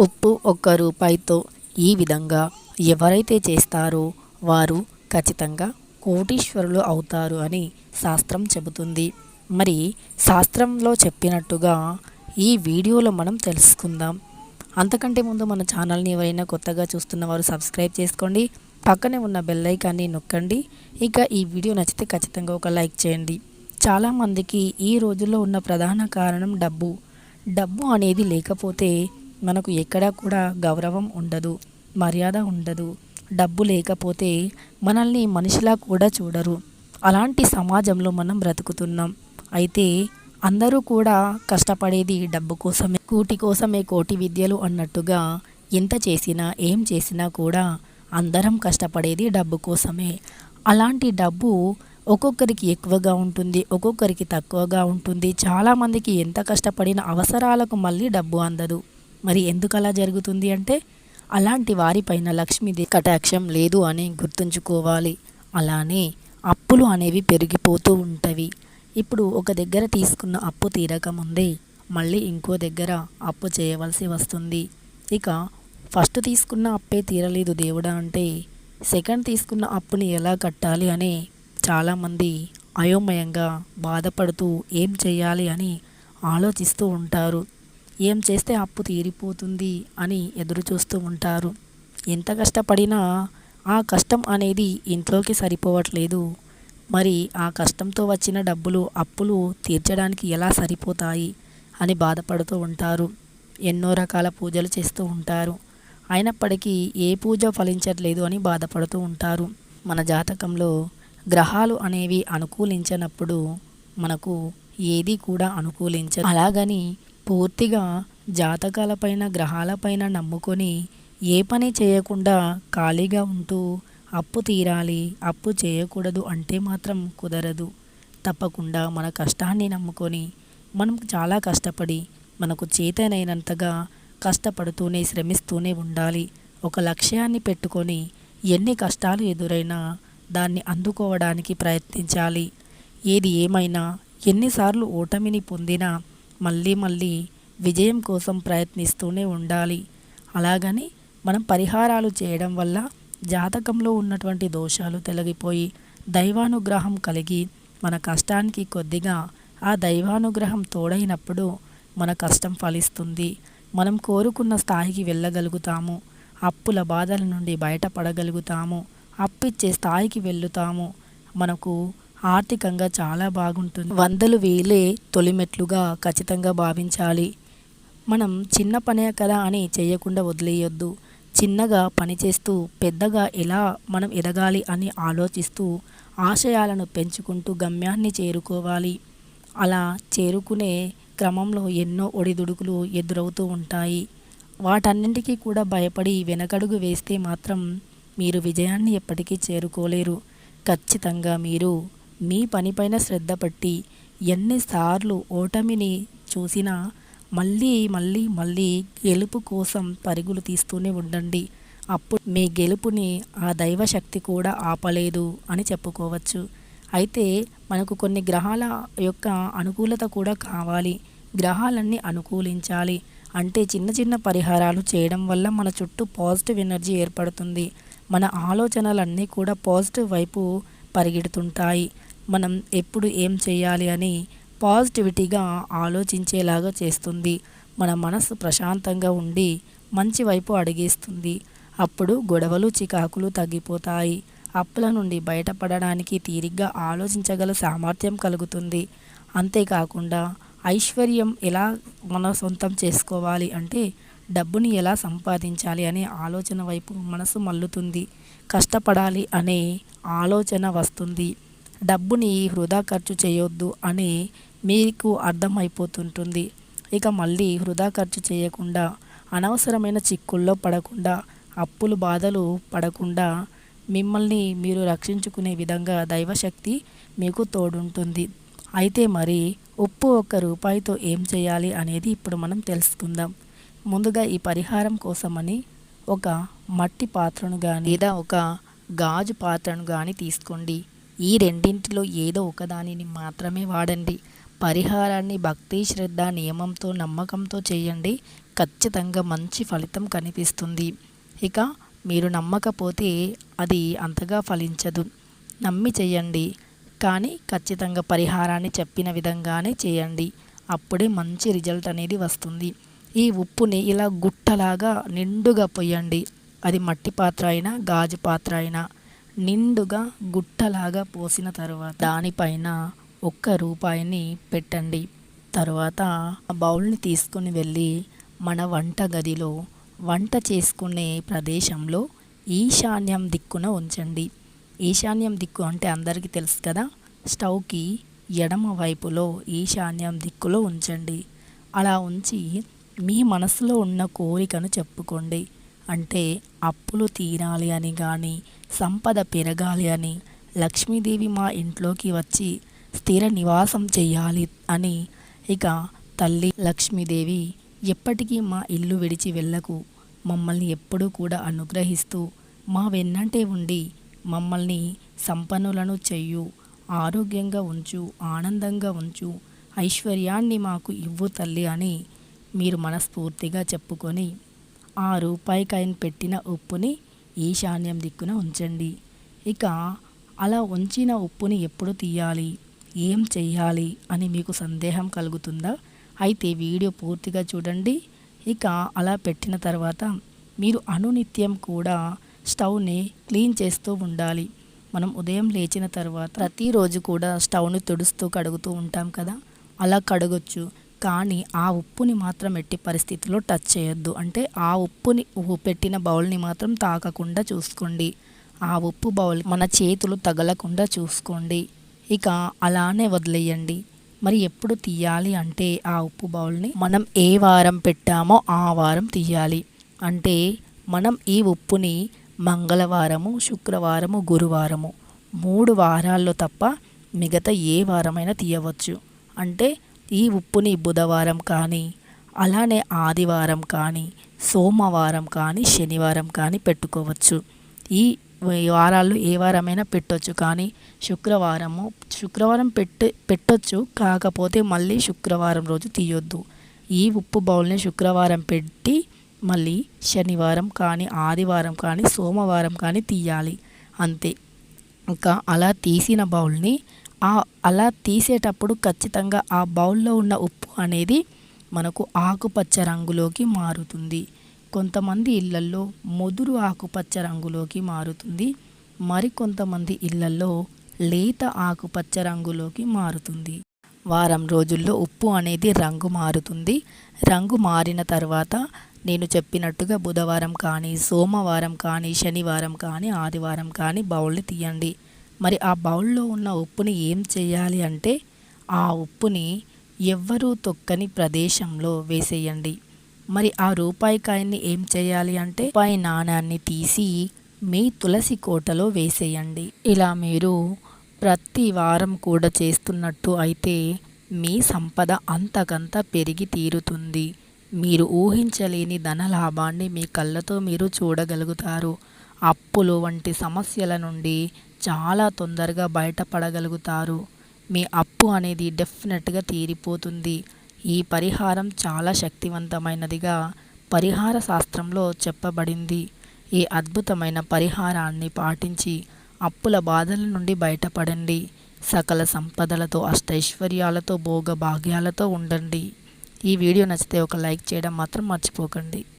ఉప్పు ఒక్క రూపాయితో ఈ విధంగా ఎవరైతే చేస్తారో వారు ఖచ్చితంగా కోటీశ్వరులు అవుతారు అని శాస్త్రం చెబుతుంది. మరి శాస్త్రంలో చెప్పినట్టుగా ఈ వీడియోలో మనం తెలుసుకుందాం. అంతకంటే ముందు మన ఛానల్ని ఎవరైనా కొత్తగా చూస్తున్న వారు సబ్స్క్రైబ్ చేసుకోండి. పక్కనే ఉన్న బెల్ ఐకాన్ని నొక్కండి. ఇక ఈ వీడియో నచ్చితే ఖచ్చితంగా ఒక లైక్ చేయండి. చాలామందికి ఈ రోజుల్లో ఉన్న ప్రధాన కారణం డబ్బు. డబ్బు అనేది లేకపోతే మనకు ఎక్కడా కూడా గౌరవం ఉండదు మర్యాద ఉండదు డబ్బు లేకపోతే మనల్ని మనిషిలా కూడా చూడరు. అలాంటి సమాజంలో మనం బ్రతుకుతున్నాం. అయితే అందరూ కూడా కష్టపడేది డబ్బు కోసమే కూటి కోసమే కోటి విద్యలు అన్నట్టుగా ఎంత చేసినా ఏం చేసినా కూడా అందరం కష్టపడేది డబ్బు కోసమే. అలాంటి డబ్బు ఒక్కొక్కరికి ఎక్కువగా ఉంటుంది ఒక్కొక్కరికి తక్కువగా ఉంటుంది. చాలామందికి ఎంత కష్టపడిన అవసరాలకు మళ్ళీ డబ్బు అందదు. మరి ఎందుకు అలా జరుగుతుంది అంటే అలాంటి వారిపైన లక్ష్మీదేవి కటాక్షం లేదు అని గుర్తుంచుకోవాలి. అలానే అప్పులు అనేవి పెరిగిపోతూ ఉంటవి. ఇప్పుడు ఒక దగ్గర తీసుకున్న అప్పు తీరక ముందే మళ్ళీ ఇంకో దగ్గర అప్పు చేయవలసి వస్తుంది. ఇక ఫస్ట్ తీసుకున్న అప్పే తీరలేదు దేవుడా అంటే సెకండ్ తీసుకున్న అప్పుని ఎలా కట్టాలి అని చాలామంది అయోమయంగా బాధపడుతూ ఏం చేయాలి అని ఆలోచిస్తూ ఉంటారు. ఏం చేస్తే అప్పు తీరిపోతుంది అని ఎదురు చూస్తూ ఉంటారు. ఎంత కష్టపడినా ఆ కష్టం అనేది ఇంట్లోకి సరిపోవట్లేదు. మరి ఆ కష్టంతో వచ్చిన డబ్బులు అప్పులు తీర్చడానికి ఎలా సరిపోతాయి అని బాధపడుతూ ఉంటారు. ఎన్నో రకాల పూజలు చేస్తూ ఉంటారు. అయినప్పటికీ ఏ పూజ ఫలించట్లేదు అని బాధపడుతూ ఉంటారు. మన జాతకంలో గ్రహాలు అనేవి అనుకూలించినప్పుడు మనకు ఏది కూడా అనుకూలించ అలాగని పూర్తిగా జాతకాలపైన గ్రహాలపైన నమ్ముకొని ఏ పని చేయకుండా ఖాళీగా ఉంటూ అప్పు తీరాలి అప్పు చేయకూడదు అంటే మాత్రం కుదరదు. తప్పకుండా మన కష్టాన్ని నమ్ముకొని మనం చాలా కష్టపడి మనకు చేతనైనంతగా కష్టపడుతూనే శ్రమిస్తూనే ఉండాలి. ఒక లక్ష్యాన్ని పెట్టుకొని ఎన్ని కష్టాలు ఎదురైనా దాన్ని అందుకోవడానికి ప్రయత్నించాలి. ఏది ఏమైనా ఎన్నిసార్లు ఓటమిని పొందినా మళ్ళీ మళ్ళీ విజయం కోసం ప్రయత్నిస్తూనే ఉండాలి. అలాగని మనం పరిహారాలు చేయడం వల్ల జాతకంలో ఉన్నటువంటి దోషాలు తొలగిపోయి దైవానుగ్రహం కలిగి మన కష్టానికి కొద్దిగా ఆ దైవానుగ్రహం తోడైనప్పుడు మన కష్టం ఫలిస్తుంది. మనం కోరుకున్న స్థాయికి వెళ్ళగలుగుతాము. అప్పుల బాధల నుండి బయటపడగలుగుతాము. అప్పిచ్చే స్థాయికి వెళ్తాము మనకు ఆర్థికంగా చాలా బాగుంటుంది. వందలు వేలే తొలిమెట్లుగా ఖచ్చితంగా భావించాలి. మనం చిన్న పనే కదా అని చేయకుండా వదిలేయొద్దు. చిన్నగా పనిచేస్తూ పెద్దగా ఎలా మనం ఎదగాలి అని ఆలోచిస్తూ ఆశయాలను పెంచుకుంటూ గమ్యాన్ని చేరుకోవాలి. అలా చేరుకునే క్రమంలో ఎన్నో ఒడిదుడుకులు ఎదురవుతూ ఉంటాయి. వాటన్నింటికీ కూడా భయపడి వెనకడుగు వేస్తే మాత్రం మీరు విజయాన్ని ఎప్పటికీ చేరుకోలేరు. ఖచ్చితంగా మీరు మీ పనిపైన శ్రద్ధ పట్టి ఎన్నిసార్లు ఓటమిని చూసినా మళ్ళీ మళ్ళీ మళ్ళీ గెలుపు కోసం పరుగులు తీస్తూనే ఉండండి. అప్పుడు మీ గెలుపుని ఆ దైవశక్తి కూడా ఆపలేదు అని చెప్పుకోవచ్చు. అయితే మనకు కొన్ని గ్రహాల యొక్క అనుకూలత కూడా కావాలి. గ్రహాలన్నీ అనుకూలించాలి. అంటే చిన్న చిన్న పరిహారాలు చేయడం వల్ల మన చుట్టూ పాజిటివ్ ఎనర్జీ ఏర్పడుతుంది. మన ఆలోచనలన్నీ కూడా పాజిటివ్ వైపు పరిగెడుతుంటాయి. మనం ఎప్పుడు ఏం చేయాలి అని పాజిటివిటీగా ఆలోచించేలాగా చేస్తుంది. మన మనసు ప్రశాంతంగా ఉండి మంచి వైపు అడిగేస్తుంది. అప్పుడు గొడవలు చికాకులు తగ్గిపోతాయి. అప్పుల నుండి బయటపడడానికి తీరిగ్గా ఆలోచించగల సామర్థ్యం కలుగుతుంది. అంతేకాకుండా ఐశ్వర్యం ఎలా మన సొంతం చేసుకోవాలి అంటే డబ్బుని ఎలా సంపాదించాలి అనే ఆలోచన వైపు మనసు మల్లుతుంది కష్టపడాలి అనే ఆలోచన వస్తుంది. డబ్బుని వృధా ఖర్చు చేయొద్దు అని మీకు అర్థమైపోతుంటుంది. ఇక మళ్ళీ వృధా ఖర్చు చేయకుండా అనవసరమైన చిక్కుల్లో పడకుండా అప్పులు బాధలు పడకుండా మిమ్మల్ని మీరు రక్షించుకునే విధంగా దైవశక్తి మీకు తోడుంటుంది. అయితే మరి ఉప్పు ఒక్క రూపాయితో ఏం చేయాలి అనేది ఇప్పుడు మనం తెలుసుకుందాం. ముందుగా ఈ పరిహారం కోసమని ఒక మట్టి పాత్రను కానీ లేదా ఒక గాజు పాత్రను కానీ తీసుకోండి. ఈ రెండింటిలో ఏదో ఒకదానిని మాత్రమే వాడండి. పరిహారాన్ని భక్తి శ్రద్ధ నియమంతో నమ్మకంతో చేయండి. ఖచ్చితంగా మంచి ఫలితం కనిపిస్తుంది. ఇక మీరు నమ్మకపోతే అది అంతగా ఫలించదు. నమ్మి చేయండి. కానీ ఖచ్చితంగా పరిహారాన్ని చెప్పిన విధంగానే చేయండి. అప్పుడే మంచి రిజల్ట్ అనేది వస్తుంది. ఈ ఉప్పుని ఇలా గుట్టలాగా నిండుగా పొయ్యండి. అది మట్టి పాత్ర అయినా గాజు పాత్ర అయినా. నిండుగా గుట్టలాగా పోసిన తర్వాత దానిపైన ఒక్క రూపాయిని పెట్టండి. తర్వాత ఆ బౌల్ని తీసుకుని వెళ్ళి మన వంట గదిలో వంట చేసుకునే ప్రదేశంలో ఈశాన్యం దిక్కున ఉంచండి. ఈశాన్యం దిక్కు అంటే అందరికీ తెలుసు కదా? స్టవ్కి ఎడమ వైపులో ఈశాన్యం దిక్కులో ఉంచండి. అలా ఉంచి మీ మనసులో ఉన్న కోరికను చెప్పుకోండి. అంటే అప్పులు తీరాలి అని కానీ సంపద పెరగాలి అని లక్ష్మీదేవి మా ఇంట్లోకి వచ్చి స్థిర నివాసం చేయాలి అని ఇక తల్లి లక్ష్మీదేవి ఎప్పటికీ మా ఇల్లు విడిచి వెళ్ళకు. మమ్మల్ని ఎప్పుడూ కూడా అనుగ్రహిస్తూ మా వెన్నంటే ఉండి మమ్మల్ని సంపన్నులను చెయ్యు ఆరోగ్యంగా ఉంచు ఆనందంగా ఉంచు ఐశ్వర్యాన్ని మాకు ఇవ్వు తల్లి అని మీరు మనస్ఫూర్తిగా చెప్పుకొని ఆ రూపాయి కాయిన్ పెట్టిన ఉప్పుని ఈశాన్యం దిక్కున ఉంచండి. ఇక అలా ఉంచిన ఉప్పుని ఎప్పుడు తీయాలి? ఏం చేయాలి అని మీకు సందేహం కలుగుతుందా? అయితే వీడియో పూర్తిగా చూడండి. ఇక అలా పెట్టిన తర్వాత మీరు అనునిత్యం కూడా స్టవ్ని క్లీన్ చేస్తూ ఉండాలి. మనం ఉదయం లేచిన తర్వాత ప్రతిరోజు కూడా స్టవ్ని తుడుస్తూ కడుగుతూ ఉంటాం కదా? అలా కడగొచ్చు. కానీ ఆ ఉప్పుని మాత్రం ఎట్టి పరిస్థితిలో టచ్ చేయొద్దు. అంటే ఆ ఉప్పుని పెట్టిన బౌల్ని మాత్రం తాకకుండా చూసుకోండి. ఆ ఉప్పు బౌల్ మన చేతులు తగలకుండా చూసుకోండి. ఇక అలానే వదిలేయండి. మరి ఎప్పుడు తీయాలి అంటే ఆ ఉప్పు బౌల్ని? మనం ఏ వారం పెట్టామో ఆ వారం తీయాలి. అంటే మనం ఈ ఉప్పుని మంగళవారము శుక్రవారము గురువారము మూడు వారాల్లో తప్ప మిగతా ఏ వారమైనా తీయవచ్చు. అంటే ఈ ఉప్పుని బుధవారం కానీ అలానే ఆదివారం కానీ సోమవారం కానీ శనివారం కానీ పెట్టుకోవచ్చు. ఈ వారాల్లో ఏ వారమైనా పెట్టొచ్చు కానీ శుక్రవారము శుక్రవారం పెట్టి పెట్టొచ్చు కాకపోతే మళ్ళీ శుక్రవారం రోజు తీయొద్దు. ఈ ఉప్పు బౌల్ని శుక్రవారం పెట్టి మళ్ళీ శనివారం కానీ ఆదివారం కానీ సోమవారం కానీ తీయాలి. అంతే. ఇంకా అలా తీసిన బౌల్ని అలా తీసేటప్పుడు ఖచ్చితంగా ఆ బౌల్లో ఉన్న ఉప్పు అనేది మనకు ఆకుపచ్చ రంగులోకి మారుతుంది. కొంతమంది ఇళ్ళల్లో ముదురు ఆకుపచ్చ రంగులోకి మారుతుంది. మరికొంతమంది ఇళ్ళల్లో లేత ఆకుపచ్చ రంగులోకి మారుతుంది. వారం రోజుల్లో ఉప్పు అనేది రంగు మారుతుంది. రంగు మారిన తర్వాత నేను చెప్పినట్టుగా బుధవారం కానీ సోమవారం కానీ శనివారం కానీ ఆదివారం కానీ బౌల్ని తీయండి. మరి ఆ బౌల్లో ఉన్న ఉప్పుని ఏం చేయాలి అంటే ఆ ఉప్పుని ఎవ్వరూ తొక్కని ప్రదేశంలో వేసేయండి. మరి ఆ రూపాయి కాయన్ని ఏం చేయాలి అంటే రూపాయి నాణాన్ని తీసి మీ తులసి కోటలో వేసేయండి. ఇలా మీరు ప్రతి వారం కూడా చేస్తున్నట్టు అయితే మీ సంపద అంతకంత పెరిగి తీరుతుంది. మీరు ఊహించలేని ధన లాభాన్ని మీ కళ్ళతో మీరు చూడగలుగుతారు. అప్పులు వంటి సమస్యల నుండి చాలా తొందరగా బయటపడగలుగుతారు. మీ అప్పు అనేది డెఫినెట్గా తీరిపోతుంది. ఈ పరిహారం చాలా శక్తివంతమైనదిగా పరిహార శాస్త్రంలో చెప్పబడింది. ఈ అద్భుతమైన పరిహారాన్ని పాటించి అప్పుల బాధల నుండి బయటపడండి. సకల సంపదలతో అష్టైశ్వర్యాలతో భోగ భాగ్యాలతో ఉండండి. ఈ వీడియో నచ్చితే ఒక లైక్ చేయడం మాత్రం మర్చిపోకండి.